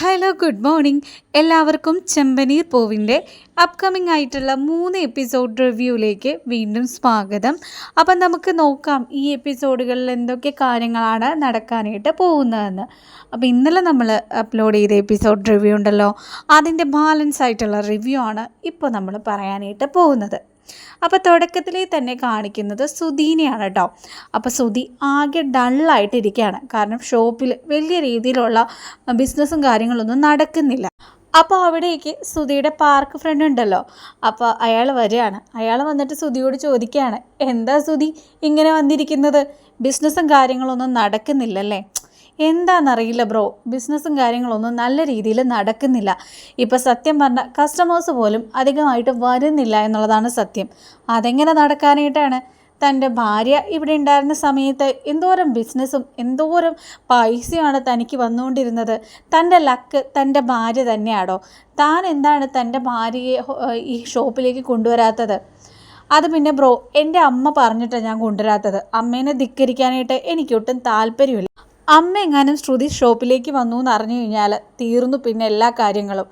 Hello good morning എല്ലാവർക്കും ചെമ്പനീർ പൂവിന്റെ upcoming ആയിട്ടുള്ള മൂന്ന് എപ്പിസോഡ് റിവ്യൂയിലേക്ക് വീണ്ടും സ്വാഗതം. അപ്പം നമുക്ക് നോക്കാം ഈ എപ്പിസോഡുകളിൽ എന്തൊക്കെ കാര്യങ്ങളാണ് നടക്കാനായിട്ട് പോകുന്നതെന്ന്. അപ്പോൾ ഇന്നലെ നമ്മൾ അപ്ലോഡ് ചെയ്ത എപ്പിസോഡ് റിവ്യൂ ഉണ്ടല്ലോ അതിന്റെ ബാലൻസ് ആയിട്ടുള്ള റിവ്യൂ ആണ് ഇപ്പോൾ നമ്മൾ പറയാനായിട്ട് പോകുന്നത്. അപ്പോൾ തുടക്കത്തിലേ തന്നെ കാണിക്കുന്നത് സുധീനെയാണ് കേട്ടോ. അപ്പോൾ സുധി ആകെ ഡള്ളായിട്ടിരിക്കുകയാണ് കാരണം ഷോപ്പിൽ വലിയ രീതിയിലുള്ള ബിസിനസ്സും കാര്യങ്ങളൊന്നും നടക്കുന്നില്ല. അപ്പോൾ അവിടേക്ക് സുധിയുടെ പാർക്ക് ഫ്രണ്ട് ഉണ്ടല്ലോ. അപ്പോൾ അയാൾ വരികയാണ്. അയാൾ വന്നിട്ട് സുധിയോട് ചോദിക്കുകയാണ് എന്താ സുധി ഇങ്ങനെ വന്നിരിക്കുന്നത്? ബിസിനസ്സും കാര്യങ്ങളൊന്നും നടക്കുന്നില്ലല്ലേ? എന്താണെന്നറിയില്ല ബ്രോ. ബിസിനസ്സും കാര്യങ്ങളൊന്നും നല്ല രീതിയിൽ നടക്കുന്നില്ല. ഇപ്പോൾ സത്യം പറഞ്ഞാൽ കസ്റ്റമേഴ്സ് പോലും അധികമായിട്ട് വരുന്നില്ല എന്നുള്ളതാണ് സത്യം. അതെങ്ങനെ നടക്കാനായിട്ടാണ്? തന്റെ ഭാര്യ ഇവിടെ ഉണ്ടായിരുന്ന സമയത്ത് എന്തോരം ബിസിനസ്സും എന്തോരം പൈസയാണ് തനിക്ക് വന്നുകൊണ്ടിരുന്നത്. തന്റെ ലക്ക് തന്റെ ഭാര്യ തന്നെയാണോ താൻ എന്താണ് തന്റെ ഭാര്യയെ ഈ ഷോപ്പിലേക്ക് കൊണ്ടുവരാത്തത്? അത് പിന്നെ ബ്രോ എന്റെ അമ്മ പറഞ്ഞിട്ടാണ് ഞാൻ കൊണ്ടുവരാത്തത്. അമ്മേനെ ധിക്കരിക്കാനായിട്ട് എനിക്കൊട്ടും താല്പര്യമില്ല. അമ്മ എങ്ങാനും ശ്രുതി ഷോപ്പിലേക്ക് വന്നു എന്ന് അറിഞ്ഞു കഴിഞ്ഞാൽ തീർന്നു പിന്നെ എല്ലാ കാര്യങ്ങളും.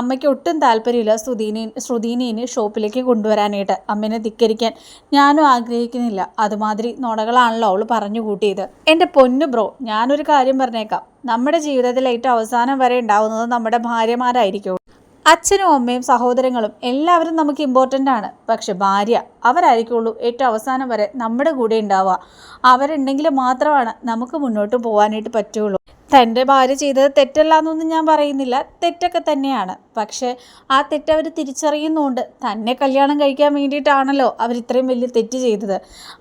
അമ്മയ്ക്ക് ഒട്ടും താല്പര്യമില്ല ശ്രുതീനെ ശ്രുതീനെ ഷോപ്പിലേക്ക് കൊണ്ടുവരാനായിട്ട്. അമ്മേനെ ധിക്കരിക്കാൻ ഞാനും ആഗ്രഹിക്കുന്നില്ല. അതുമാതിരി നുണകളാണല്ലോ അവൾ പറഞ്ഞു കൂട്ടിയത്. എന്റെ പൊന്നു ബ്രോ ഞാനൊരു കാര്യം പറഞ്ഞേക്കാം. നമ്മുടെ ജീവിതത്തിൽ ഏറ്റവും അവസാനം വരെ ഉണ്ടാവുന്നത് നമ്മുടെ ഭാര്യമാരായിരിക്കും. അച്ഛനും അമ്മയും സഹോദരങ്ങളും എല്ലാവരും നമുക്ക് ഇമ്പോർട്ടന്റ് ആണ്. പക്ഷെ ഭാര്യ അവരായിരിക്കുള്ളൂ ഏറ്റവും അവസാനം വരെ നമ്മുടെ കൂടെ ഉണ്ടാവുക. അവരുണ്ടെങ്കിൽ മാത്രമാണ് നമുക്ക് മുന്നോട്ട് പോകാനായിട്ട് പറ്റുള്ളൂ. തന്റെ ഭാര്യ ചെയ്തത് തെറ്റല്ല എന്നൊന്നും ഞാൻ പറയുന്നില്ല. തെറ്റൊക്കെ തന്നെയാണ്. പക്ഷേ ആ തെറ്റ് തിരിച്ചറിയുന്നുണ്ട് തന്നെ കല്യാണം കഴിക്കാൻ വേണ്ടിയിട്ടാണല്ലോ അവർ ഇത്രയും വലിയ തെറ്റ് ചെയ്തത്.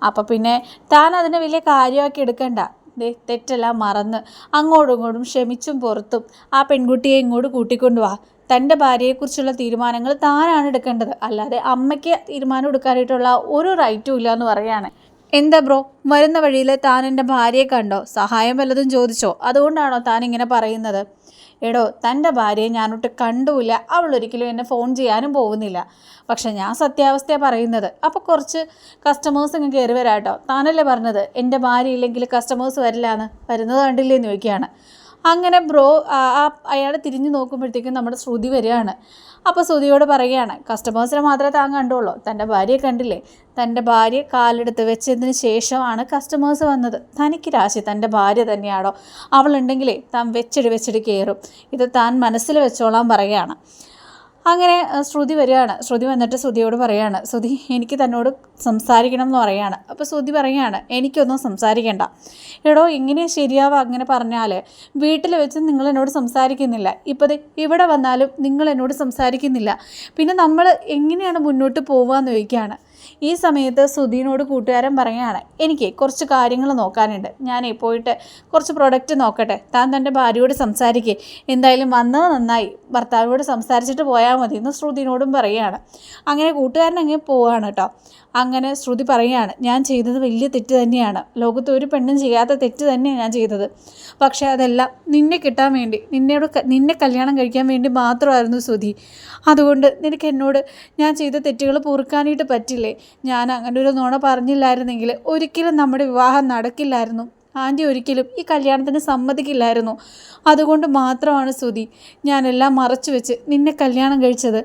അപ്പോൾ പിന്നെ താൻ അതിനെ വലിയ കാര്യമാക്കി എടുക്കണ്ട. തെറ്റെല്ലാം മറന്ന് അങ്ങോട്ടും ഇങ്ങോട്ടും ക്ഷമിച്ചും പുറത്തും ആ പെൺകുട്ടിയെ ഇങ്ങോട്ട് കൂട്ടിക്കൊണ്ടുവാ തന്റെ ഭാര്യയെക്കുറിച്ചുള്ള തീരുമാനങ്ങൾ താനാണ് എടുക്കേണ്ടത്. അല്ലാതെ അമ്മയ്ക്ക് തീരുമാനം എടുക്കാനായിട്ടുള്ള ഒരു റൈറ്റും ഇല്ല എന്ന് പറയാണ് എന്താ ബ്രോ വരുന്ന വഴിയിൽ താൻ എന്റെ ഭാര്യയെ കണ്ടോ? സഹായം വല്ലതും ചോദിച്ചോ? അതുകൊണ്ടാണോ താൻ ഇങ്ങനെ പറയുന്നത്? എടോ തന്റെ ഭാര്യയെ ഞാനൊട്ട് കണ്ടുമില്ല അവൾ ഒരിക്കലും എന്നെ ഫോൺ ചെയ്യാനും പോകുന്നില്ല. പക്ഷേ ഞാൻ സത്യാവസ്ഥയാണ് പറയുന്നത്. അപ്പോൾ കുറച്ച് കസ്റ്റമേഴ്സ് ഇങ്ങ് കയറി വരാട്ടോ. താനല്ലേ പറഞ്ഞത്? എന്റെ ഭാര്യ ഇല്ലെങ്കിൽ കസ്റ്റമേഴ്സ് വരില്ല എന്ന് വരുന്നത് കണ്ടില്ലേന്ന് ചോദിക്കുകയാണ്. അങ്ങനെ ബ്രോ ആ അയാൾ തിരിഞ്ഞു നോക്കുമ്പോഴത്തേക്കും നമ്മുടെ ശ്രുതി വരികയാണ്. അപ്പോൾ ശ്രുതിയോട് പറയുകയാണ് കസ്റ്റമേഴ്സിനെ മാത്രമേ താൻ കണ്ടുള്ളൂ. തന്റെ ഭാര്യയെ കണ്ടില്ലേ? തന്റെ ഭാര്യ കാലെടുത്ത് വെച്ചതിന് ശേഷമാണ് കസ്റ്റമേഴ്സ് വന്നത്. തനിക്ക് രാശി തന്റെ ഭാര്യ തന്നെയാണോ? അവളുണ്ടെങ്കിലേ താൻ വെച്ചിട്ട് വെച്ചിട്ട് കയറും. ഇത് താൻ മനസ്സിൽ വെച്ചോളാൻ പറയുകയാണ്. അങ്ങനെ ശ്രുതി വരികയാണ്. ശ്രുതി വന്നിട്ട് ശ്രുതിയോട് പറയാണ് ശ്രുതി എനിക്ക് തന്നോട് സംസാരിക്കണം എന്ന് പറയാണ്. അപ്പോൾ ശ്രുതി പറയാണ് എനിക്കൊന്നും സംസാരിക്കേണ്ട. എടോ ഇങ്ങനെ ശരിയാവുക അങ്ങനെ പറഞ്ഞാൽ വീട്ടിൽ വെച്ച് നിങ്ങൾ എന്നോട് സംസാരിക്കുന്നില്ല. ഇപ്പോൾ ഇവിടെ വന്നാലും നിങ്ങൾ എന്നോട് സംസാരിക്കുന്നില്ല. പിന്നെ നമ്മൾ എങ്ങനെയാണ് മുന്നോട്ട് പോകുക എന്ന് ചോദിക്കുകയാണ് ഈ സമയത്ത് സുധീനോട് കൂട്ടുകാരൻ പറയുകയാണ് എനിക്ക് കുറച്ച് കാര്യങ്ങൾ നോക്കാനുണ്ട്. ഞാൻ പോയിട്ട് കുറച്ച് പ്രൊഡക്റ്റ് നോക്കട്ടെ. താൻ തന്റെ ഭാര്യയോട് സംസാരിക്കേ. എന്തായാലും വന്നത് നന്നായി ഭർത്താവിനോട് സംസാരിച്ചിട്ട് പോയാൽ മതി എന്ന് ശ്രുതിനോടും പറയുകയാണ്. അങ്ങനെ കൂട്ടുകാരൻ അങ്ങനെ പോവുകയാണ് കേട്ടോ. അങ്ങനെ ശ്രുതി പറയുകയാണ് ഞാൻ ചെയ്തത് വലിയ തെറ്റ് തന്നെയാണ്. ലോകത്ത് ഒരു പെണ്ണും ചെയ്യാത്ത തെറ്റ് തന്നെയാണ് ഞാൻ ചെയ്തത്. പക്ഷേ അതെല്ലാം നിന്നെ കിട്ടാൻ വേണ്ടി നിന്നോട് നിന്നെ കല്യാണം കഴിക്കാൻ വേണ്ടി മാത്രമായിരുന്നു ശ്രുതി. അതുകൊണ്ട് നിനക്ക് എന്നോട് ഞാൻ ചെയ്ത തെറ്റുകൾ പൊറുക്കാനായിട്ട് പറ്റില്ലേ? ഞാൻ അങ്ങനെ ഒരു നോണ പറഞ്ഞില്ലായിരുന്നെങ്കിൽ ഒരിക്കലും നമ്മുടെ വിവാഹം നടക്കില്ലായിരുന്നു. ആന്റി ഒരിക്കലും ഈ കല്യാണത്തിന് സമ്മതിക്കില്ലായിരുന്നു. അതുകൊണ്ട് മാത്രമാണ് ശ്രുതി ഞാനെല്ലാം മറച്ചു വെച്ച് നിന്നെ കല്യാണം കഴിച്ചത്.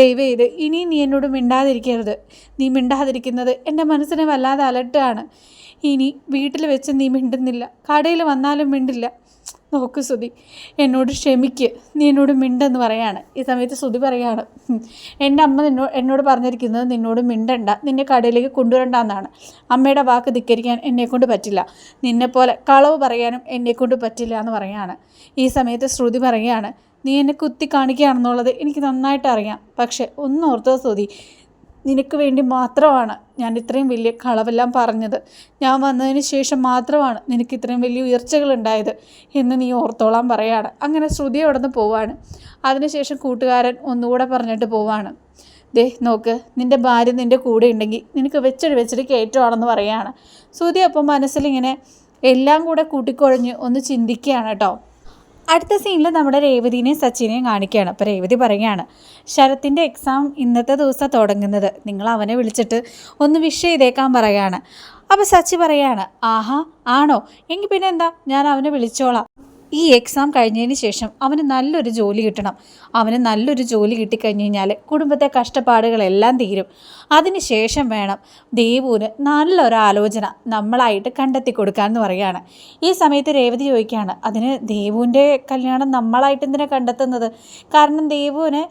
ദൈവം ഇത് ഇനി നീ എന്നോട് മിണ്ടാതിരിക്കരുത്. നീ മിണ്ടാതിരിക്കുന്നത് എന്റെ മനസ്സിനെ വല്ലാതെ അലട്ടാണ്. ഇനി വീട്ടിൽ വെച്ച് നീ മിണ്ടുന്നില്ല. കടയിൽ വന്നാലും മിണ്ടില്ല. നോക്ക് സുധി എന്നോട് ക്ഷമിക്ക്. നീ എന്നോട് മിണ്ടെന്ന് പറയാണ്. ഈ സമയത്ത് സുധി പറയാണ് എന്റെ അമ്മ നിന്നോ എന്നോട് പറഞ്ഞിരിക്കുന്നത് നിന്നോട് മിണ്ടണ്ട. നിന്നെ കടയിലേക്ക് കൊണ്ടുവരണ്ട എന്നാണ് അമ്മയുടെ വാക്ക് ധിക്കരിക്കാൻ എന്നെക്കൊണ്ട് പറ്റില്ല. നിന്നെപ്പോലെ കളവ് പറയാനും എന്നെക്കൊണ്ട് പറ്റില്ല എന്ന് പറയാണ്. ഈ സമയത്ത് ശ്രുതി പറയുകയാണ് നീ എന്നെ കുത്തി കാണിക്കുകയാണെന്നുള്ളത് എനിക്ക് നന്നായിട്ട് അറിയാം. പക്ഷേ ഒന്ന് ഓർത്തോ സ്തുതി നിനക്ക് വേണ്ടി മാത്രമാണ് ഞാൻ ഇത്രയും വലിയ കളവെല്ലാം പറഞ്ഞത്. ഞാൻ വന്നതിന് ശേഷം മാത്രമാണ് നിനക്ക് ഇത്രയും വലിയ ഉയർച്ചകൾ ഉണ്ടായത് എന്ന് നീ ഓർത്തോളാൻ പറയാണ്. അങ്ങനെ ശ്രുതി അവിടെ നിന്ന് പോവാണ്. അതിനുശേഷം കൂട്ടുകാരൻ ഒന്നുകൂടെ പറഞ്ഞിട്ട് പോവാണ്. ദേ നോക്ക് നിന്റെ ഭാര്യ നിന്റെ കൂടെ ഉണ്ടെങ്കിൽ നിനക്ക് വെച്ചൊരു വെച്ചൊരു കയറ്റുവാണെന്ന് പറയാണ്. ശ്രുതി അപ്പം മനസ്സിലിങ്ങനെ എല്ലാം കൂടെ കൂട്ടിക്കൊഴഞ്ഞ് ഒന്ന് ചിന്തിക്കുകയാണ് കേട്ടോ. അടുത്ത സീനിൽ നമ്മുടെ രേവതിനെയും സച്ചിനെയും കാണിക്കുകയാണ്. അപ്പോൾ രേവതി പറയുകയാണ് ശരത്തിന്റെ എക്സാം ഇന്നത്തെ ദിവസം തുടങ്ങുന്നത്. നിങ്ങൾ അവനെ വിളിച്ചിട്ട് ഒന്ന് വിഷ് ചെയ്തേക്കാൻ പറയുകയാണ് അപ്പോൾ സച്ചി പറയാണ് ആഹാ ആണോ? എങ്കിൽ പിന്നെ എന്താ? ഞാൻ അവനെ വിളിച്ചോളാം. ഈ എക്സാം കഴിഞ്ഞതിന് ശേഷം അവന് നല്ലൊരു ജോലി കിട്ടണം. അവന് നല്ലൊരു ജോലി കിട്ടിക്കഴിഞ്ഞ് കഴിഞ്ഞാൽ കുടുംബത്തെ കഷ്ടപ്പാടുകളെല്ലാം തീരും. അതിന് ശേഷം വേണം ദേവുവിന് നല്ലൊരു ആലോചന നമ്മളായിട്ട് കണ്ടെത്തി കൊടുക്കാമെന്ന് പറയുകയാണ്. ഈ സമയത്ത് രേവതി ചോദിക്കുകയാണ് അതിന് ദേവുവിന്റെ കല്യാണം നമ്മളായിട്ട് എന്തിനാണ് കണ്ടെത്തുന്നത്? കാരണം ദേവുവിന്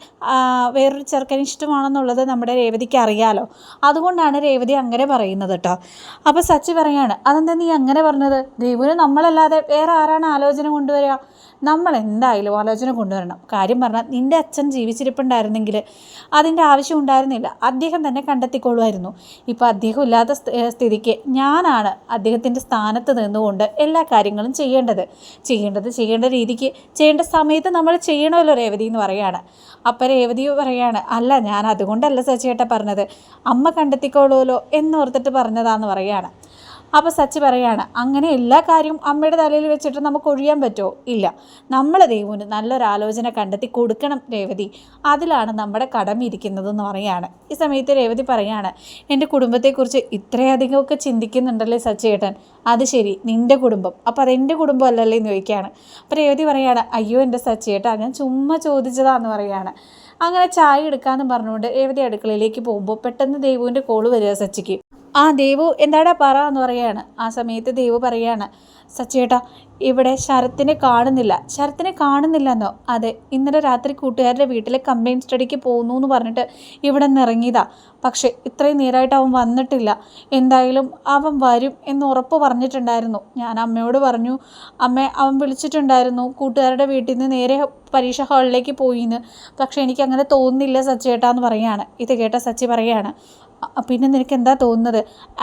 വേറൊരു ചെറുക്കൻ ഇഷ്ടമാണെന്നുള്ളത് നമ്മുടെ രേവതിക്ക് അറിയാലോ. അതുകൊണ്ടാണ് രേവതി അങ്ങനെ പറയുന്നത് കേട്ടോ അപ്പോൾ സച്ചി പറയാണ് അതെന്താ നീ അങ്ങനെ പറഞ്ഞത്? ദേവുവിന് നമ്മളല്ലാതെ വേറെ ആരാണ് ആലോചന കൊണ്ടുവരിക. നമ്മൾ എന്തായാലും ആലോചന കൊണ്ടുവരണം. കാര്യം പറഞ്ഞാൽ നിന്റെ അച്ഛൻ ജീവിച്ചിരിപ്പുണ്ടായിരുന്നെങ്കിൽ അതിന്റെ ആവശ്യം ഉണ്ടായിരുന്നില്ല. അദ്ദേഹം തന്നെ കണ്ടെത്തിക്കൊള്ളുമായിരുന്നു ഇപ്പോൾ അദ്ദേഹം ഇല്ലാത്ത സ്ഥിതിക്ക് ഞാനാണ് അദ്ദേഹത്തിന്റെ സ്ഥാനത്ത് നിന്നുകൊണ്ട് എല്ലാ കാര്യങ്ങളും ചെയ്യേണ്ടത്. ചെയ്യേണ്ടത് ചെയ്യേണ്ട രീതിക്ക് ചെയ്യേണ്ട സമയത്ത് നമ്മൾ ചെയ്യണമല്ലോ രേവതി എന്ന് പറയുകയാണ് അപ്പം രേവതി പറയുകയാണ് അല്ല ഞാൻ അതുകൊണ്ടല്ല സച്ചേട്ട പറഞ്ഞത്. അമ്മ കണ്ടെത്തിക്കൊള്ളുമല്ലോ എന്നോർത്തിട്ട് പറഞ്ഞതാന്ന് പറയാണ്. അപ്പോൾ സച്ചി പറയാണ് അങ്ങനെ എല്ലാ കാര്യവും അമ്മയുടെ തലയിൽ വെച്ചിട്ട് നമുക്ക് ഒഴിയാൻ പറ്റുമോ? ഇല്ല. നമ്മൾ ദൈവന് നല്ലൊരാലോചന കണ്ടെത്തി കൊടുക്കണം രേവതി. അതിലാണ് നമ്മുടെ കടമ ഇരിക്കുന്നതെന്ന് പറയാണ്. ഈ സമയത്ത് രേവതി പറയാണ് എന്റെ കുടുംബത്തെക്കുറിച്ച് ഇത്രയധികമൊക്കെ ചിന്തിക്കുന്നുണ്ടല്ലേ സച്ചേട്ടൻ? അത് ശരി നിന്റെ കുടുംബം. അപ്പോൾ അതെന്റെ കുടുംബം അല്ലല്ലേ എന്ന് ചോദിക്കുകയാണ്. അപ്പോൾ രേവതി പറയാണ് അയ്യോ എന്റെ സച്ചേട്ടാ ഞാൻ ചുമ്മാ ചോദിച്ചതാന്ന് പറയാണ്. അങ്ങനെ ചായ എടുക്കാമെന്ന് പറഞ്ഞുകൊണ്ട് രേവതി അടുക്കളയിലേക്ക് പോകുമ്പോൾ പെട്ടെന്ന് ദേവുവിന്റെ കോൾ വരിക സച്ചിക്ക്. ആ ദേവു എന്താടാ പറ എന്ന് പറയാണ്. ആ സമയത്ത് ദേവു പറയാണ് സച്ചേട്ടാ ഇവിടെ ശരത്തിനെ കാണുന്നില്ല. ശരത്തിനെ കാണുന്നില്ലെന്നോ? അതെ ഇന്നലെ രാത്രി കൂട്ടുകാരുടെ വീട്ടിലെ കമ്പൈൻ സ്റ്റഡിക്ക് പോകുന്നു എന്ന് പറഞ്ഞിട്ട് ഇവിടെ നിന്ന് ഇറങ്ങിയതാ. പക്ഷേ ഇത്രയും നേരമായിട്ട് അവൻ വന്നിട്ടില്ല. എന്തായാലും അവൻ വരും എന്ന് ഉറപ്പ് പറഞ്ഞിട്ടുണ്ടായിരുന്നു. ഞാൻ അമ്മയോട് പറഞ്ഞു അമ്മ അവൻ വിളിച്ചിട്ടുണ്ടായിരുന്നു കൂട്ടുകാരുടെ വീട്ടിൽ നിന്ന് നേരെ പരീക്ഷ ഹാളിലേക്ക് പോയിന്ന് പക്ഷേ എനിക്ക് അങ്ങനെ തോന്നുന്നില്ല സച്ചേട്ടാന്ന് പറയാണ്. ഇത് കേട്ട സച്ചി പറയാണ് പിന്നെ നിനക്ക് എന്താ തോന്നുന്നത്?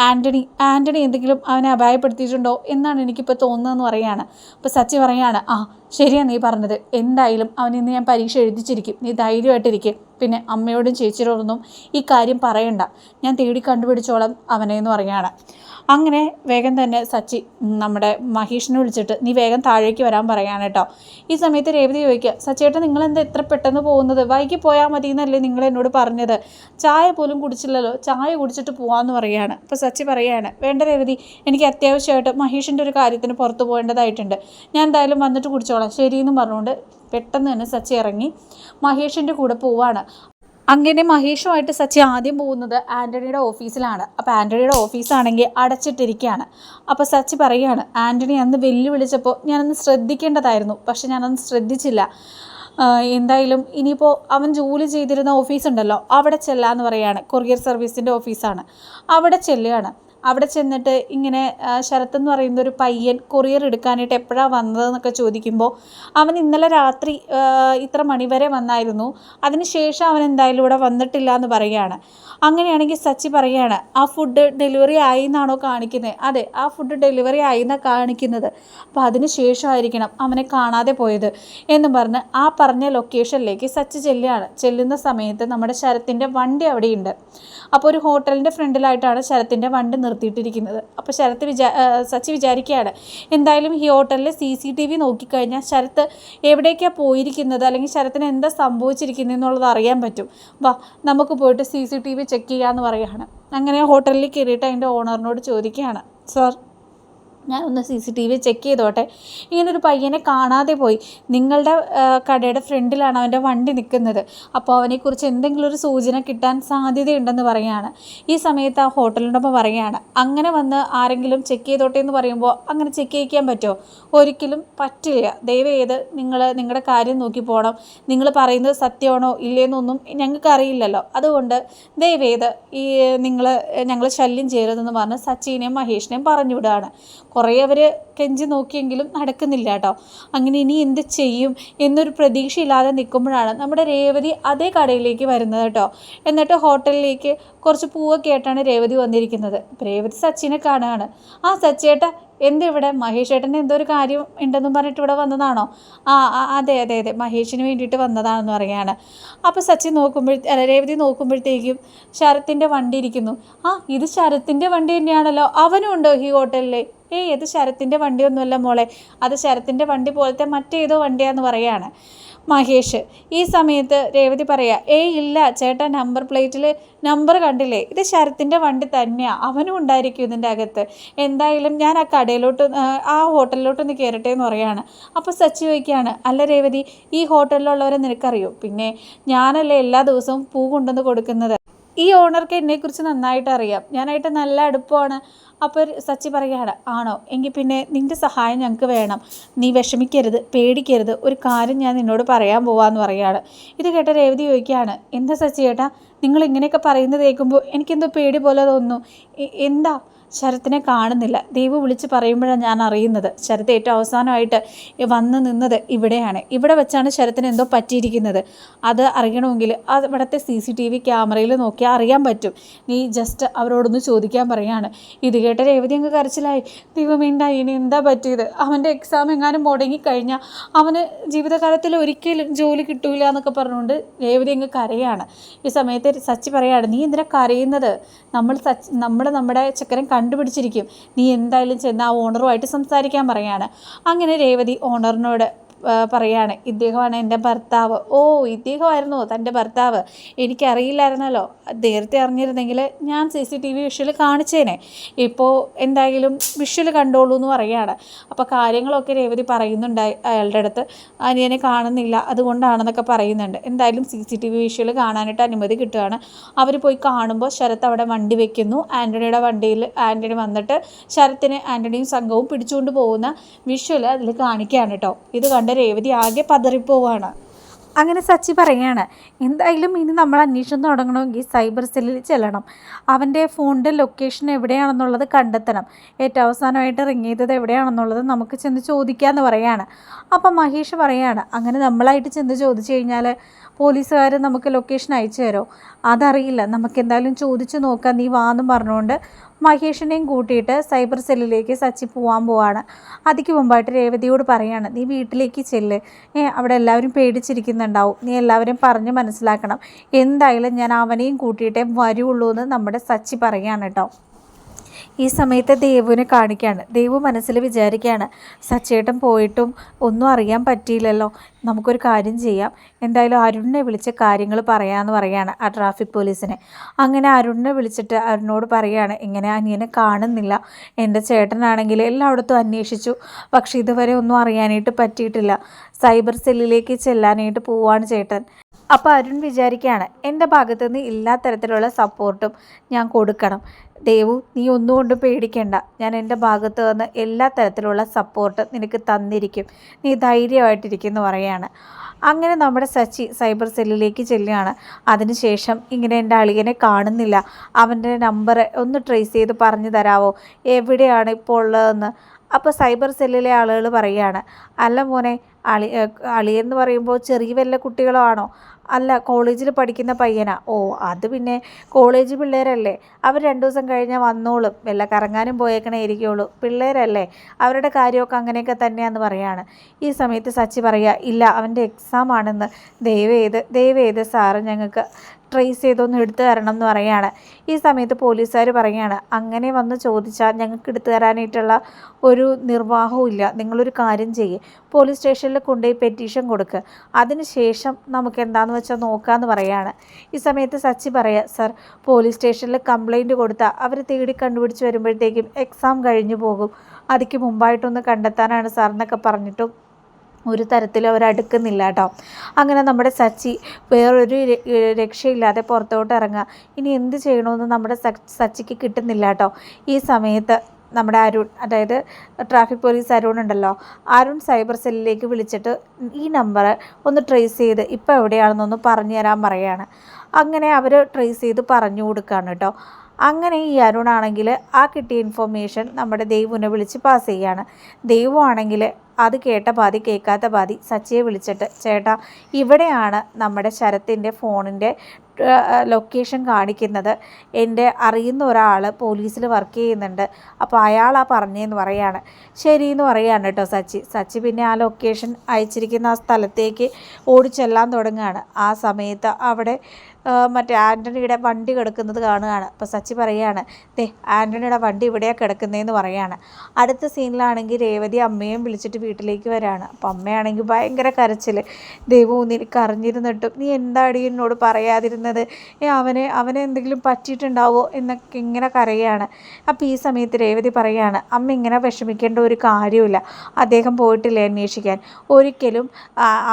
ആന്റണി ആന്റണി എന്തെങ്കിലും അവനെ അപായപ്പെടുത്തിയിട്ടുണ്ടോ? എന്നാണ് എനിക്കിപ്പോൾ തോന്നുന്നതെന്ന് പറയുകയാണ് അപ്പോൾ സച്ചി പറയുകയാണ് ആ ശരിയാണ് നീ പറഞ്ഞത്. എന്തായാലും അവൻ ഇന്ന് ഞാൻ പരീക്ഷ എഴുതിച്ചിരിക്കും. നീ ധൈര്യമായിട്ടിരിക്കും. പിന്നെ അമ്മയോടും ചേച്ചിയോടൊന്നും ഈ കാര്യം പറയണ്ട. ഞാൻ തേടി കണ്ടുപിടിച്ചോളാം അവനെ എന്ന് പറയുകയാണ്. അങ്ങനെ വേഗം തന്നെ സച്ചി നമ്മുടെ മഹേഷിനെ വിളിച്ചിട്ട് നീ വേഗം താഴേക്ക് വരാൻ പറയാണ് കേട്ടോ. ഈ സമയത്ത് രേവതി ചോദിക്കുക സച്ചേട്ടൻ നിങ്ങൾ എന്താ ഇത്ര പെട്ടെന്ന് പോകുന്നത്? വൈകി പോയാൽ മതി എന്നല്ലേ നിങ്ങൾ എന്നോട് പറഞ്ഞത്? ചായ പോലും കുടിച്ചില്ലല്ലോ? ചായ കുടിച്ചിട്ട് പോകാമെന്ന് പറയുകയാണ്. അപ്പോൾ സച്ചി പറയുകയാണ് വേണ്ട രേവതി എനിക്ക് അത്യാവശ്യമായിട്ട് മഹേഷിന്റെ ഒരു കാര്യത്തിന് പുറത്ത് പോകേണ്ടതായിട്ടുണ്ട്. ഞാൻ എന്തായാലും വന്നിട്ട് കുടിച്ചോളാം. ശരിയെന്നും പറഞ്ഞുകൊണ്ട് പെട്ടെന്ന് തന്നെ സച്ചി ഇറങ്ങി. മഹേഷിന്റെ കൂടെ പോവാണ്. അങ്ങനെ മഹേഷുമായിട്ട് സച്ചി ആദ്യം പോകുന്നത് ആന്റണിയുടെ ഓഫീസിലാണ്. അപ്പോൾ ആന്റണിയുടെ ഓഫീസാണെങ്കിൽ അടച്ചിട്ടിരിക്കുകയാണ്. അപ്പോൾ സച്ചി പറയുകയാണ് ആന്റണി അന്ന് വെല്ലുവിളിച്ചപ്പോൾ ഞാനൊന്ന് ശ്രദ്ധിക്കേണ്ടതായിരുന്നു. പക്ഷെ ഞാനൊന്ന് ശ്രദ്ധിച്ചില്ല. എന്തായാലും ഇനിയിപ്പോൾ അവൻ ജോലി ചെയ്തിരുന്ന ഓഫീസുണ്ടല്ലോ അവിടെ ചെല്ലാന്ന് പറയുകയാണ് കൊറിയർ സർവീസിന്റെ ഓഫീസാണ്. അവിടെ ചെല്ലുകയാണ്. അവിടെ ചെന്നിട്ട് ഇങ്ങനെ ശരത്ത് എന്ന് പറയുന്ന ഒരു പയ്യൻ കൊറിയർ എടുക്കാനായിട്ട് എപ്പോഴാണ് വന്നതെന്നൊക്കെ ചോദിക്കുമ്പോൾ അവൻ ഇന്നലെ രാത്രി ഇത്ര മണിവരെ വന്നായിരുന്നു. അതിനുശേഷം അവൻ എന്തായാലും ഇവിടെ വന്നിട്ടില്ല എന്ന് പറയുകയാണ്. അങ്ങനെയാണെങ്കിൽ സച്ചി പറയുകയാണ് ആ ഫുഡ് ഡെലിവറി ആയി എന്നാണോ കാണിക്കുന്നത് അതെ ആ ഫുഡ് ഡെലിവറി ആയി എന്നാണ് കാണിക്കുന്നത്. അപ്പോൾ അതിന് ശേഷമായിരിക്കണം അവനെ കാണാതെ പോയത് എന്ന് പറഞ്ഞ് ആ പറഞ്ഞ ലൊക്കേഷനിലേക്ക് സച്ചി ചെല്ലുകയാണ്. ചെല്ലുന്ന സമയത്ത് നമ്മുടെ ശരത്തിന്റെ വണ്ടി അവിടെയുണ്ട്. അപ്പോൾ ഒരു ഹോട്ടലിന്റെ ഫ്രണ്ടിലായിട്ടാണ് ശരത്തിന്റെ വണ്ടി നിർത്തിയിട്ടിരിക്കുന്നത്. അപ്പോൾ ശരത്ത് വിചാ സച്ചി വിചാരിക്കുകയാണ് എന്തായാലും ഈ ഹോട്ടലിൽ സി സി ടി വി നോക്കിക്കഴിഞ്ഞാൽ ശരത്ത് എവിടേക്കാണ് പോയിരിക്കുന്നത്? അല്ലെങ്കിൽ ശരത്തിന് എന്താ സംഭവിച്ചിരിക്കുന്നത് എന്നുള്ളത് അറിയാൻ പറ്റും. വാ നമുക്ക് പോയിട്ട് C C T V check ചെയ്യാമെന്ന് പറയുകയാണ്. അങ്ങനെ ഹോട്ടലിൽ കയറിയിട്ട് അതിന്റെ ഓണറിനോട് ചോദിക്കുകയാണ്. സാർ ഞാൻ ഒന്ന് C C T V check ചെയ്തോട്ടെ. ഇങ്ങനൊരു പയ്യനെ കാണാതെ പോയി. നിങ്ങളുടെ കടയുടെ ഫ്രണ്ടിലാണ് അവന്റെ വണ്ടി നിൽക്കുന്നത്. അപ്പോൾ അവനെക്കുറിച്ച് എന്തെങ്കിലും ഒരു സൂചന കിട്ടാൻ സാധ്യതയുണ്ടെന്ന് പറയുകയാണ്. ഈ സമയത്ത് ആ ഹോട്ടലിന്റെ പറയുകയാണ്. അങ്ങനെ വന്ന് ആരെങ്കിലും ചെക്ക് ചെയ്തോട്ടെ എന്ന് പറയുമ്പോൾ അങ്ങനെ ചെക്ക് ചെയ്യിക്കാൻ പറ്റുമോ ഒരിക്കലും പറ്റില്ല. ദയവേത് നിങ്ങൾ നിങ്ങളുടെ കാര്യം നോക്കി പോകണം നിങ്ങൾ പറയുന്നത് സത്യമാണോ ഇല്ലയെന്നൊന്നും ഞങ്ങൾക്ക് അറിയില്ലല്ലോ. അതുകൊണ്ട് ദയവേത് ഈ നിങ്ങൾ ഞങ്ങൾ ശല്യം ചെയ്യരുതെന്ന് പറഞ്ഞ് സച്ചിനെയും മഹേഷിനെയും പറഞ്ഞു വിടുകയാണ്. കുറേ അവർ കെഞ്ചി നോക്കിയെങ്കിലും നടക്കുന്നില്ല കേട്ടോ. അങ്ങനെ ഇനി എന്ത് ചെയ്യും എന്നൊരു പ്രതീക്ഷയില്ലാതെ നിൽക്കുമ്പോഴാണ് നമ്മുടെ രേവതി അതേ കടയിലേക്ക് വരുന്നത് കേട്ടോ. എന്നിട്ട് ഹോട്ടലിലേക്ക് കുറച്ച് പൂവൊക്കെ ആയിട്ടാണ് രേവതി വന്നിരിക്കുന്നത്. രേവതി സച്ചിനെ കാണുകയാണ്. ആ സച്ചേട്ട എന്തിവിടെ? മഹേഷ് ഏട്ടന്റെ എന്തോ ഒരു കാര്യം ഉണ്ടെന്നും പറഞ്ഞിട്ട് ഇവിടെ വന്നതാണോ? ആ അതെ അതെ അതെ മഹേഷിന് വേണ്ടിയിട്ട് വന്നതാണെന്ന് പറയുകയാണ്. അപ്പോൾ സച്ചിൻ നോക്കുമ്പോൾ അല്ല രേവതി നോക്കുമ്പോഴത്തേക്കും ശരത്തിന്റെ വണ്ടി ഇരിക്കുന്നു. ആ ഇത് ശരത്തിന്റെ വണ്ടി തന്നെയാണല്ലോ. അവനും ഉണ്ടോ ഈ ഹോട്ടലിൽ? ഏയ് ഇത് ശരത്തിന്റെ വണ്ടിയൊന്നുമല്ല മോളെ. അത് ശരത്തിന്റെ വണ്ടി പോലത്തെ മറ്റേതോ വണ്ടിയാന്ന് പറയാണ് മഹേഷ്. ഈ സമയത്ത് രേവതി പറയാ ഏയ് ഇല്ല ചേട്ടാ നമ്പർ പ്ലേറ്റിൽ നമ്പർ കണ്ടില്ലേ? ഇത് ശരത്തിന്റെ വണ്ടി തന്നെയാണ് അവനും ഉണ്ടായിരിക്കും ഇതിന്റെ അകത്ത്. എന്തായാലും ഞാൻ ആ കടയിലോട്ട് ആ, ഹോട്ടലിലോട്ട് ഒന്ന് കയറട്ടെ എന്ന് പറയാണ്. അപ്പോൾ സച്ചി ചോദിക്കുകയാണ് അല്ല രേവതി ഈ ഹോട്ടലിലുള്ളവരെ നിനക്കറിയോ? പിന്നെ ഞാനല്ലേ എല്ലാ ദിവസവും പൂ കൊണ്ടുവന്ന് കൊടുക്കുന്നത്? ഈ ഓണർക്ക് എന്നെക്കുറിച്ച് നന്നായിട്ട് അറിയാം. ഞാനായിട്ട് നല്ല അടുപ്പമാണ്. അപ്പോൾ സച്ചി പറയുകയാണ് ആണോ? എങ്കിൽ പിന്നെ നിന്റെ സഹായം ഞങ്ങൾക്ക് വേണം. നീ വിഷമിക്കരുത് പേടിക്കരുത്. ഒരു കാര്യം ഞാൻ നിന്നോട് പറയാൻ പോവാന്ന് പറയുകയാണ്. ഇത് കേട്ട രേവതി ചോദിക്കുകയാണ് എന്താ സച്ചി ചേട്ടാ നിങ്ങൾ ഇങ്ങനെയൊക്കെ പറയുന്നത് കേൾക്കുമ്പോൾ എനിക്കെന്തോ പേടി പോലെ തോന്നുന്നു. എന്താ? ശരത്തിനെ കാണുന്നില്ല. ദൈവം വിളിച്ച് പറയുമ്പോഴാണ് ഞാൻ അറിയുന്നത്. ശരത്ത് ഏറ്റവും അവസാനമായിട്ട് വന്ന് നിന്നത് ഇവിടെയാണ്. ഇവിടെ വെച്ചാണ് ശരത്തിന് എന്തോ പറ്റിയിരിക്കുന്നത്. അത് അറിയണമെങ്കിൽ അത് ഇവിടുത്തെ സി സി ടി വി ക്യാമറയിൽ നോക്കിയാൽ അറിയാൻ പറ്റും. നീ ജസ്റ്റ് അവരോടൊന്ന് ചോദിക്കാൻ പറയാണ്. ഇത് കേട്ട രേവതി അങ്ങ് കരച്ചിലായി. ദൈവമേണ്ട ഇനി? എന്താ പറ്റിയത്? അവന്റെ എക്സാം എങ്ങാനും മുടങ്ങിക്കഴിഞ്ഞാൽ അവന് ജീവിതകാലത്തിൽ ഒരിക്കലും ജോലി കിട്ടൂല എന്നൊക്കെ പറഞ്ഞുകൊണ്ട് രേവതി അങ്ങ് കരയാണ്. ഈ സമയത്ത് സച്ചി പറയാണ് നീ എന്തിനാ കരയുന്നത്? നമ്മൾ സച്ച് നമ്മൾ നമ്മുടെ ചക്കരൻ കണ്ടുപിടിച്ചിരിക്കും. നീ എന്തായാലും ചെന്ന് ആ ഓണറുമായിട്ട് സംസാരിക്കാൻ പറയാണ്. അങ്ങനെ രേവതി ഓണറിനോട് പറയാണ് ഇദ്ദേഹമാണ് എന്റെ ഭർത്താവ്. ഓ ഇദ്ദേഹമായിരുന്നു? തന്റെ ഭർത്താവ്. എനിക്കറിയില്ലായിരുന്നല്ലോ. നേരത്തെ അറിഞ്ഞിരുന്നെങ്കിൽ ഞാൻ C C T V visual കാണിച്ചേനെ. ഇപ്പോൾ എന്തായാലും വിഷ്വൽ കണ്ടോളൂ എന്ന് പറയുകയാണ് അപ്പോൾ കാര്യങ്ങളൊക്കെ രേവതി പറയുന്നുണ്ട് അയാളുടെ അടുത്ത്. അനിയനെ കാണുന്നില്ല അതുകൊണ്ടാണെന്നൊക്കെ പറയുന്നുണ്ട്. എന്തായാലും C C T V visual കാണാനായിട്ട് അനുമതി കിട്ടുകയാണ്. അവർ പോയി കാണുമ്പോൾ ശരത്ത് അവിടെ വണ്ടി വെക്കുന്നു. ആന്റണിയുടെ വണ്ടിയിൽ ആന്റണി വന്നിട്ട് ശരത്തിനെ ആന്റണിയും സംഘവും പിടിച്ചുകൊണ്ട് പോകുന്ന വിഷ്വൽ അതിൽ കാണിക്കുകയാണ് കേട്ടോ. ഇത് കണ്ട രേവതി ആകെ പതറിപ്പോവാണ്. അങ്ങനെ സച്ചി പറയാണ് എന്തായാലും ഇനി നമ്മൾ അന്വേഷണം തുടങ്ങണമെങ്കിൽ സൈബർ സെല്ലിൽ ചെല്ലണം. അവന്റെ ഫോണിന്റെ ലൊക്കേഷൻ എവിടെയാണെന്നുള്ളത് കണ്ടെത്തണം. ഏറ്റവും അവസാനമായിട്ട് റിങ് ചെയ്തത് എവിടെയാണെന്നുള്ളത് നമുക്ക് ചെന്ന് ചോദിക്കാമെന്ന് പറയാണ്. അപ്പം മഹേഷ് പറയാണ് അങ്ങനെ നമ്മളായിട്ട് ചെന്ന് ചോദിച്ചു കഴിഞ്ഞാൽ പോലീസുകാർ നമുക്ക് ലൊക്കേഷൻ അയച്ചു തരുമോ അതറിയില്ല. നമുക്ക് എന്തായാലും ചോദിച്ചു നോക്കാം. നീ വാന്നും പറഞ്ഞുകൊണ്ട് മഹേഷിനെയും കൂട്ടിയിട്ട് സൈബർ സെല്ലിലേക്ക് സച്ചി പോകാൻ പോവാണ്. അതിക്ക് മുമ്പായിട്ട് രേവതിയോട് പറയാണ് നീ വീട്ടിലേക്ക് ചെല്ല്. അവിടെ എല്ലാവരും പേടിച്ചിരിക്കുന്നുണ്ടാവും. നീ എല്ലാവരും പറഞ്ഞ് മനസ്സിലാക്കണം. എന്തായാലും ഞാൻ അവനെയും കൂട്ടിയിട്ടേ വരുള്ളൂ എന്ന് നമ്മുടെ സച്ചി പറയാണ് കേട്ടോ ഈ സമയത്ത് ദേവുവിനെ കാണിക്കുകയാണ് ദേവു മനസ്സിൽ വിചാരിക്കുകയാണ് സച്ചേട്ടൻ പോയിട്ടും ഒന്നും അറിയാൻ പറ്റിയില്ലല്ലോ നമുക്കൊരു കാര്യം ചെയ്യാം. എന്തായാലും അരുണിനെ വിളിച്ച് കാര്യങ്ങൾ പറയാമെന്ന് പറയാണ് ആ ട്രാഫിക് പോലീസിനെ. അങ്ങനെ അരുണിനെ വിളിച്ചിട്ട് അരുണിനോട് പറയാണ് ഇങ്ങനെ അനിയനെ കാണുന്നില്ല. എന്റെ ചേട്ടനാണെങ്കിൽ എല്ലായിടത്തും അന്വേഷിച്ചു. പക്ഷേ ഇതുവരെ ഒന്നും അറിയാനായിട്ട് പറ്റിയിട്ടില്ല. സൈബർ സെല്ലിലേക്ക് ചെല്ലാനായിട്ട് പോവാണ് ചേട്ടൻ. അപ്പോൾ അരുൺ വിചാരിക്കുകയാണ് എന്റെ ഭാഗത്തുനിന്ന് എല്ലാ തരത്തിലുള്ള സപ്പോർട്ടും ഞാൻ കൊടുക്കണം. ദേവു നീ ഒന്നുകൊണ്ടും പേടിക്കണ്ട. ഞാൻ എന്റെ ഭാഗത്ത് നിന്ന് എല്ലാ തരത്തിലുള്ള സപ്പോർട്ട് നിനക്ക് തന്നിരിക്കും. നീ ധൈര്യമായിട്ടിരിക്കുന്നു പറയാണ്. അങ്ങനെ നമ്മുടെ സച്ചി സൈബർ സെല്ലിലേക്ക് ചെല്ലുകയാണ്. അതിനുശേഷം ഇങ്ങനെ എന്റെ അളിയനെ കാണുന്നില്ല. അവന്റെ നമ്പർ ഒന്ന് ട്രേസ് ചെയ്ത് പറഞ്ഞു തരാവോ? എവിടെയാണ് ഇപ്പോൾ ഉള്ളതെന്ന്. അപ്പോൾ സൈബർ സെല്ലിലെ ആളുകൾ പറയുകയാണ് അല്ല മോനെ അളി അളിയെന്ന് പറയുമ്പോൾ ചെറിയ വല്ല കുട്ടികളോ ആണോ അല്ല കോളേജിൽ പഠിക്കുന്ന പയ്യനാ. ഓ അത് പിന്നെ കോളേജ് പിള്ളേരല്ലേ. അവർ രണ്ടു ദിവസം കഴിഞ്ഞാൽ വന്നോളും. വല്ല കറങ്ങാനും പോയേക്കണേ ഇരിക്കുള്ളൂ. പിള്ളേരല്ലേ. അവരുടെ കാര്യമൊക്കെ അങ്ങനെയൊക്കെ തന്നെയാന്ന് പറയാണ്. ഈ സമയത്ത് സച്ചി പറയുക ഇല്ല അവന്റെ എക്സാം ആണെന്ന്. ദയവേത് ദയവേത് സാറ് ഞങ്ങൾക്ക് ട്രേസ് ചെയ്തൊന്ന് എടുത്തു തരണം എന്ന് പറയുകയാണ് ഈ സമയത്ത് പോലീസുകാർ പറയുകയാണ് അങ്ങനെ വന്ന് ചോദിച്ചാൽ ഞങ്ങൾക്ക് എടുത്തു തരാനായിട്ടുള്ള ഒരു നിർവാഹവും ഇല്ല. നിങ്ങളൊരു കാര്യം ചെയ്യേ. പോലീസ് സ്റ്റേഷനിൽ കൊണ്ടുപോയി പെറ്റീഷൻ കൊടുക്കുക അതിനുശേഷം നമുക്ക് എന്താണെന്ന് വെച്ചാൽ നോക്കാമെന്ന് പറയാണ്. ഈ സമയത്ത് സച്ചി പറയുക സർ പോലീസ് സ്റ്റേഷനിൽ കംപ്ലൈന്റ് കൊടുത്താൽ അവർ തേടി കണ്ടുപിടിച്ച് വരുമ്പോഴത്തേക്കും എക്സാം കഴിഞ്ഞു പോകും. അതിക്ക് മുമ്പായിട്ടൊന്ന് കണ്ടെത്താനാണ് സാർ എന്നൊക്കെ പറഞ്ഞിട്ടും ഒരു തരത്തിലും അവരടുക്കുന്നില്ല കേട്ടോ. അങ്ങനെ നമ്മുടെ സച്ചി വേറൊരു രക്ഷയില്ലാതെ പുറത്തോട്ട് ഇറങ്ങുക. ഇനി എന്ത് ചെയ്യണമെന്ന് നമ്മുടെ സച്ചിക്ക് കിട്ടുന്നില്ല കേട്ടോ. ഈ സമയത്ത് നമ്മുടെ അരുൺ അതായത് ട്രാഫിക് പോലീസ് അരുൺ ഉണ്ടല്ലോ അരുൺ സൈബർ സെല്ലിലേക്ക് വിളിച്ചിട്ട് ഈ നമ്പർ ഒന്ന് ട്രേസ് ചെയ്ത് ഇപ്പോൾ എവിടെയാണെന്നൊന്ന് പറഞ്ഞു തരാൻ പറയാണ്. അങ്ങനെ അവർ ട്രേസ് ചെയ്ത് പറഞ്ഞു കൊടുക്കുകയാണ് കേട്ടോ. അങ്ങനെ ഈ അരുണാണെങ്കിൽ ആ കിട്ടിയ ഇൻഫോർമേഷൻ നമ്മുടെ ദൈവനെ വിളിച്ച് പാസ് ചെയ്യുകയാണ് ദൈവമാണെങ്കിൽ അത് കേട്ട പാതി കേൾക്കാത്ത പാതി സച്ചിയെ വിളിച്ചിട്ട് ചേട്ടാ ഇവിടെയാണ് നമ്മുടെ ശരത്തിന്റെ ഫോണിന്റെ ലൊക്കേഷൻ കാണിക്കുന്നത്. എന്റെ അറിയുന്ന ഒരാൾ പോലീസിൽ വർക്ക് ചെയ്യുന്നുണ്ട്. അപ്പോൾ അയാൾ ആ പറഞ്ഞതെന്ന് പറയാണ്. ശരിയെന്ന് പറയാണ് കേട്ടോ സച്ചി. സച്ചി പിന്നെ ആ ലൊക്കേഷൻ അയച്ചിരിക്കുന്ന ആ സ്ഥലത്തേക്ക് ഓടിച്ചെല്ലാൻ തുടങ്ങുകയാണ് ആ സമയത്ത് അവിടെ മറ്റേ ആന്റണിയുടെ വണ്ടി കിടക്കുന്നത് കാണുകയാണ്. അപ്പോൾ സച്ചി പറയുകയാണ് ദേ ആന്റണിയുടെ വണ്ടി ഇവിടെയാണ് കിടക്കുന്നതെന്ന് പറയാണ്. അടുത്ത സീനിലാണെങ്കിൽ രേവതി അമ്മയും വിളിച്ചിട്ട് വീട്ടിലേക്ക് വരാണ്. അപ്പം അമ്മയാണെങ്കിൽ ഭയങ്കര കരച്ചിൽ ദൈവവും നിനക്ക് അറിഞ്ഞിരുന്നിട്ടും നീ എന്താടി എന്നോട് പറയാതിരുന്നത്? ഏ അവനെ എന്തെങ്കിലും പറ്റിയിട്ടുണ്ടാവോ എന്നൊക്കെ ഇങ്ങനെ കരയാണ്. അപ്പോൾ ഈ സമയത്ത് രേവതി പറയാണ് അമ്മ ഇങ്ങനെ വിഷമിക്കേണ്ട ഒരു കാര്യമില്ല അദ്ദേഹം പോയിട്ടില്ല അന്വേഷിക്കാൻ. ഒരിക്കലും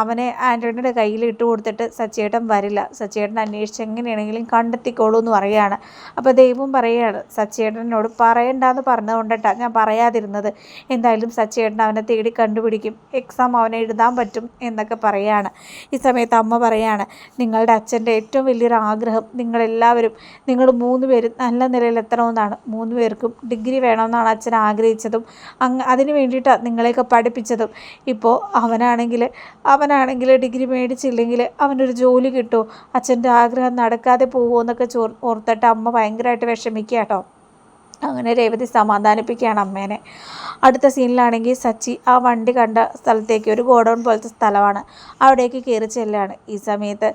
അവനെ ആന്റണിയുടെ കയ്യിൽ ഇട്ട് കൊടുത്തിട്ട് സച്ചേട്ടൻ വരില്ല. സച്ചേട്ടൻ അന്വേഷിച്ച് എങ്ങനെയാണെങ്കിലും കണ്ടെത്തിക്കോളൂ എന്ന് പറയുകയാണ് അപ്പോൾ ദൈവം പറയുകയാണ് സച്ചേട്ടനോട് പറയണ്ടെന്ന് പറഞ്ഞതുകൊണ്ടിട്ടാണ് ഞാൻ പറയാതിരുന്നത്. എന്തായാലും സച്ചേട്ടൻ അവനെ തേടി കണ്ടുപിടിക്കും. എക്സാം അവനെ എഴുതാൻ പറ്റും എന്നൊക്കെ പറയുകയാണ് ഈ സമയത്ത് അമ്മ പറയാണ് നിങ്ങളുടെ അച്ഛന്റെ ഏറ്റവും വലിയൊരു ആഗ്രഹം നിങ്ങളെല്ലാവരും നിങ്ങൾ മൂന്ന് പേരും നല്ല നിലയിൽ എത്തണമെന്നാണ്. മൂന്ന് പേർക്കും ഡിഗ്രി വേണമെന്നാണ് അച്ഛൻ ആഗ്രഹിച്ചതും അങ്ങ് അതിന് വേണ്ടിയിട്ടാണ് നിങ്ങളെയൊക്കെ പഠിപ്പിച്ചതും. ഇപ്പോൾ അവനാണെങ്കിൽ അവനാണെങ്കിൽ ഡിഗ്രി മേടിച്ചില്ലെങ്കിൽ അവനൊരു ജോലി കിട്ടുമോ? അച്ഛന്റെ ആഗ്രഹം നടക്കാതെ പോകുമോ എന്നൊക്കെ ഓർത്തിട്ട് അമ്മ ഭയങ്കരമായിട്ട് വിഷമിക്കുക കേട്ടോ അങ്ങനെ രേവതി സമാധാനിപ്പിക്കുകയാണ് അമ്മേനെ. അടുത്ത സീനിലാണെങ്കിൽ സച്ചി ആ വണ്ടി കണ്ട സ്ഥലത്തേക്ക് ഒരു ഗോഡൗൺ പോലത്തെ സ്ഥലമാണ് അവിടേക്ക് കയറി ചെല്ലുകയാണ്. ഈ സമയത്ത്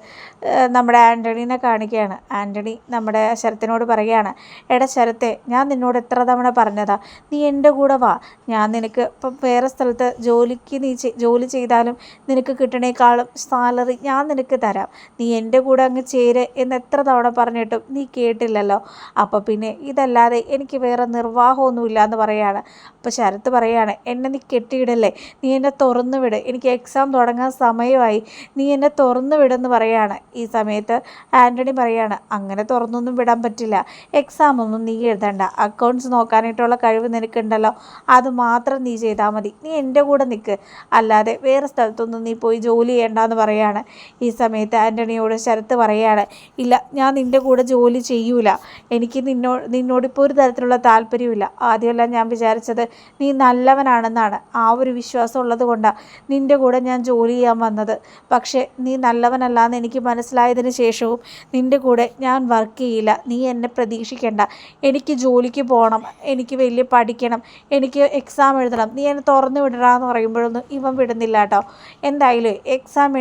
നമ്മുടെ ആന്റണീനെ കാണിക്കുകയാണ്. ആന്റണി നമ്മുടെ ശരത്തിനോട് പറയുകയാണ് എടാ ശരത്തെ ഞാൻ നിന്നോട് എത്ര തവണ പറഞ്ഞതാ? നീ എന്റെ കൂടെ വാ. ഞാൻ നിനക്ക് ഇപ്പം വേറെ സ്ഥലത്ത് ജോലിക്ക് നീ ജോലി ചെയ്താലും നിനക്ക് കിട്ടണേക്കാളും സാലറി ഞാൻ നിനക്ക് തരാം. നീ എന്റെ കൂടെ അങ്ങ് ചേര് എന്ന് എത്ര തവണ പറഞ്ഞിട്ടും നീ കേട്ടില്ലല്ലോ. അപ്പോൾ പിന്നെ ഇതല്ലാതെ എനിക്ക് വേറെ നിർവാഹമൊന്നുമില്ല എന്ന് പറയുകയാണ് അപ്പോൾ ശരത്ത് പറയാണ് എന്നെ നീ കെട്ടിയിടല്ലേ? നീ എന്നെ തുറന്നു വിട്. എനിക്ക് എക്സാം തുടങ്ങാൻ സമയമായി. നീ എന്നെ തുറന്നു വിടെന്ന് പറയാണ്. ഈ സമയത്ത് ആന്റണി പറയാണ് അങ്ങനെ തുറന്നൊന്നും വിടാൻ പറ്റില്ല. എക്സാം ഒന്നും നീ എഴുതണ്ട. അക്കൗണ്ട്സ് നോക്കാനായിട്ടുള്ള കഴിവ് നിനക്കുണ്ടല്ലോ. അത് മാത്രം നീ ചെയ്താൽ മതി. നീ എന്റെ കൂടെ നിൽക്ക് അല്ലാതെ വേറെ സ്ഥലത്തൊന്നും നീ പോയി ജോലി ചെയ്യേണ്ടെന്ന് പറയാണ്. ഈ സമയത്ത് ആന്റണിയോട് ശരത്ത് പറയാണ് ഇല്ല ഞാൻ നിന്റെ കൂടെ ജോലി ചെയ്യൂല. എനിക്ക് നിന്നോ നിന്നോടിപ്പോൾ ഒരു തരത്തിലുള്ള താല്പര്യമില്ല ആദ്യമെല്ലാം ഞാൻ വിചാരിച്ചത് നീ നല്ലവനാണെന്നാണ്. ആ ഒരു വിശ്വാസം ഉള്ളത് കൊണ്ടാണ് നിന്റെ കൂടെ ഞാൻ ജോലി ചെയ്യാൻ വന്നത്. പക്ഷേ നീ നല്ലവനല്ല എന്ന് എനിക്ക് മനസ്സിലായതിന് ശേഷവും നിന്റെ കൂടെ ഞാൻ വർക്ക് ചെയ്യില്ല. നീ എന്നെ പ്രതീക്ഷിക്കേണ്ട. എനിക്ക് ജോലിക്ക് പോകണം എനിക്ക് വലിയ പഠിക്കണം. എനിക്ക് എക്സാം എഴുതണം. നീ എന്നെ തുറന്നു വിടണമെന്ന് പറയുമ്പോഴൊന്നും ഇവൻ വിടുന്നില്ല കേട്ടോ. എന്തായാലും എക്സാം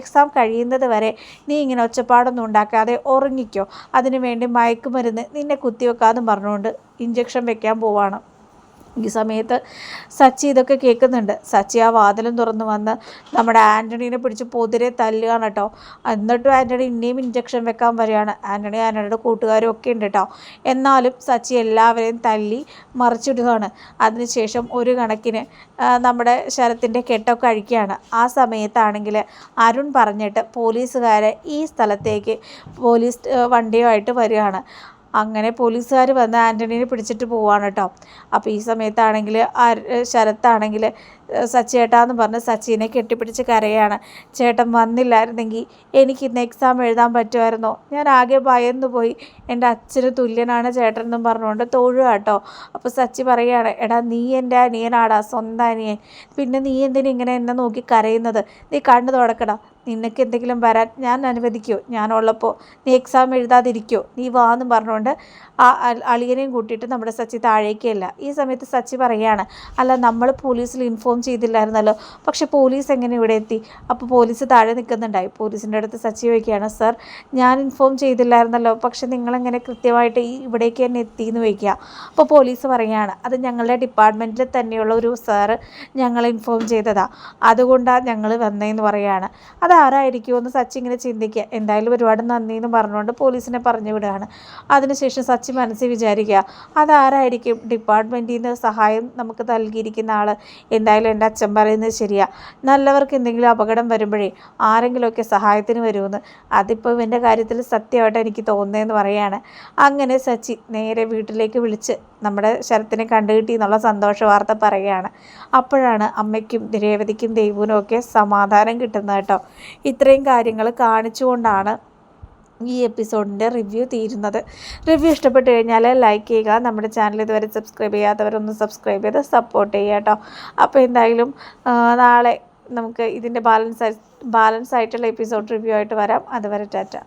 എക്സാം കഴിയുന്നത് വരെ നീ ഇങ്ങനെ ഒച്ചപ്പാടൊന്നും ഉണ്ടാക്കാതെ ഉറങ്ങിക്കോ. അതിനു വേണ്ടി മയക്കുമരുന്ന് നിന്നെ കുത്തിവെക്കാതും പറഞ്ഞുകൊണ്ട് ഇഞ്ചക്ഷൻ വെക്കാൻ പോവാണ്. ഈ സമയത്ത് സച്ചി ഇതൊക്കെ കേൾക്കുന്നുണ്ട്. സച്ചി ആ വാതിലും തുറന്നു വന്ന് നമ്മുടെ ആന്റണീനെ പിടിച്ച് പൊതിരെ തല്ലുകയാണ് കേട്ടോ. എന്നിട്ടും ആന്റണി ഇനിയും ഇഞ്ചക്ഷൻ വെക്കാൻ വരികയാണ്. ആന്റണി ആന്റണിയുടെ കൂട്ടുകാരും ഒക്കെ ഉണ്ട് കേട്ടോ. എന്നാലും സച്ചി എല്ലാവരെയും തല്ലി മറിച്ചിടുകയാണ്. അതിനുശേഷം ഒരു കണക്കിന് നമ്മുടെ ശരത്തിന്റെ കെട്ടൊക്കെ അഴിക്കുകയാണ്. ആ സമയത്താണെങ്കിൽ അരുൺ പറഞ്ഞിട്ട് പോലീസുകാരെ ഈ സ്ഥലത്തേക്ക് പോലീസ് വണ്ടിയുമായിട്ട് വരികയാണ്. അങ്ങനെ പോലീസുകാർ വന്ന് ആന്റണീനെ പിടിച്ചിട്ട് പോവാണ് കേട്ടോ. അപ്പോൾ ഈ സമയത്താണെങ്കിൽ ശരത്താണെങ്കിൽ സച്ചേട്ടാന്ന് പറഞ്ഞ് സച്ചിനെ കെട്ടിപ്പിടിച്ച് കരയാണ്. ചേട്ടൻ വന്നില്ലായിരുന്നെങ്കിൽ എനിക്ക് ഇന്ന് എക്സാം എഴുതാൻ പറ്റുമായിരുന്നോ? ഞാൻ ആകെ ഭയന്നു പോയി എന്റെ അച്ഛന് തുല്യനാണ് ചേട്ടൻ എന്നും പറഞ്ഞുകൊണ്ട് തൊഴുക കേട്ടോ അപ്പോൾ സച്ചി പറയുകയാണ് എടാ നീ എന്റെ അനിയനാടാ സ്വന്തം അനിയൻ. പിന്നെ നീ എന്തിനാ ഇങ്ങനെ എന്നെ നോക്കി കരയുന്നത്? നീ കണ്ണു തുടക്കടാ. നിനക്ക് എന്തെങ്കിലും വരാൻ ഞാൻ അനുവദിക്കുമോ ഞാനുള്ളപ്പോൾ നീ എക്സാം എഴുതാതിരിക്കുമോ നീ വാ വാന്ന് പറഞ്ഞുകൊണ്ട് ആ അളിയനെയും കൂട്ടിയിട്ട് നമ്മുടെ സച്ചി താഴേക്കല്ല ഈ സമയത്ത് സച്ചി പറയുകയാണ് അല്ല നമ്മൾ പോലീസിൽ ഇൻഫോം ചെയ്തില്ലായിരുന്നല്ലോ. പക്ഷെ പോലീസ് എങ്ങനെ ഇവിടെ എത്തി? അപ്പോൾ പോലീസ് താഴെ നിൽക്കുന്നുണ്ടായി. പോലീസിന്റെ അടുത്ത് സച്ചി ചോദിക്കുകയാണ് സർ ഞാൻ ഇൻഫോം ചെയ്തില്ലായിരുന്നല്ലോ. പക്ഷെ നിങ്ങളെങ്ങനെ കൃത്യമായിട്ട് ഈ ഇവിടേക്ക് തന്നെ എത്തി എന്ന് വയ്ക്കുക അപ്പോൾ പോലീസ് പറയുകയാണ് അത് ഞങ്ങളുടെ ഡിപ്പാർട്ട്മെന്റിൽ തന്നെയുള്ള ഒരു സാറ് ഞങ്ങളെ ഇൻഫോം ചെയ്തതാണ് അതുകൊണ്ടാണ് ഞങ്ങൾ വന്നതെന്ന് പറയുകയാണ്. അതാരായിരിക്കുമെന്ന് സച്ചി ഇങ്ങനെ ചിന്തിക്കുക. എന്തായാലും ഒരുപാട് നന്ദി എന്ന് പറഞ്ഞുകൊണ്ട് പോലീസിനെ പറഞ്ഞു വിടുകയാണ്. അതിനുശേഷം സച്ചി മനസ്സിൽ വിചാരിക്കുക അതാരായിരിക്കും ഡിപ്പാർട്ട്മെന്റിൽ നിന്ന് സഹായം നമുക്ക് നൽകിയിരിക്കുന്ന ആൾ എന്തായാലും എന്റെ അച്ഛൻ പറയുന്നത് ശരിയാ. നല്ലവർക്ക് എന്തെങ്കിലും അപകടം വരുമ്പോഴേ ആരെങ്കിലുമൊക്കെ സഹായത്തിന് വരുമെന്ന്. അതിപ്പോൾ ഇവന്റെ കാര്യത്തിൽ സത്യമായിട്ട് എനിക്ക് തോന്നുന്നതെന്ന് പറയാണ്. അങ്ങനെ സച്ചി നേരെ വീട്ടിലേക്ക് വിളിച്ച് നമ്മുടെ ശരത്തിനെ കണ്ടുകിട്ടി എന്നുള്ള സന്തോഷ വാർത്ത പറയുകയാണ്. അപ്പോഴാണ് അമ്മയ്ക്കും രേവതിക്കും ദൈവനും ഒക്കെ സമാധാനം കിട്ടുന്നത് കേട്ടോ. ഇത്രയും കാര്യങ്ങൾ കാണിച്ചുകൊണ്ടാണ് ഈ എപ്പിസോഡിന്റെ റിവ്യൂ തീരുന്നത്. റിവ്യൂ ഇഷ്ടപ്പെട്ട് കഴിഞ്ഞാൽ ലൈക്ക് ചെയ്യുക നമ്മുടെ ചാനൽ ഇതുവരെ സബ്സ്ക്രൈബ് ചെയ്യാത്തവരൊന്ന് സബ്സ്ക്രൈബ് ചെയ്ത് സപ്പോർട്ട് ചെയ്യുക കേട്ടോ. അപ്പോൾ എന്തായാലും നാളെ നമുക്ക് ഇതിന്റെ ബാലൻസ് ബാലൻസ് ആയിട്ടുള്ള എപ്പിസോഡ് റിവ്യൂ ആയിട്ട് വരാം. അതുവരെ ടാറ്റ.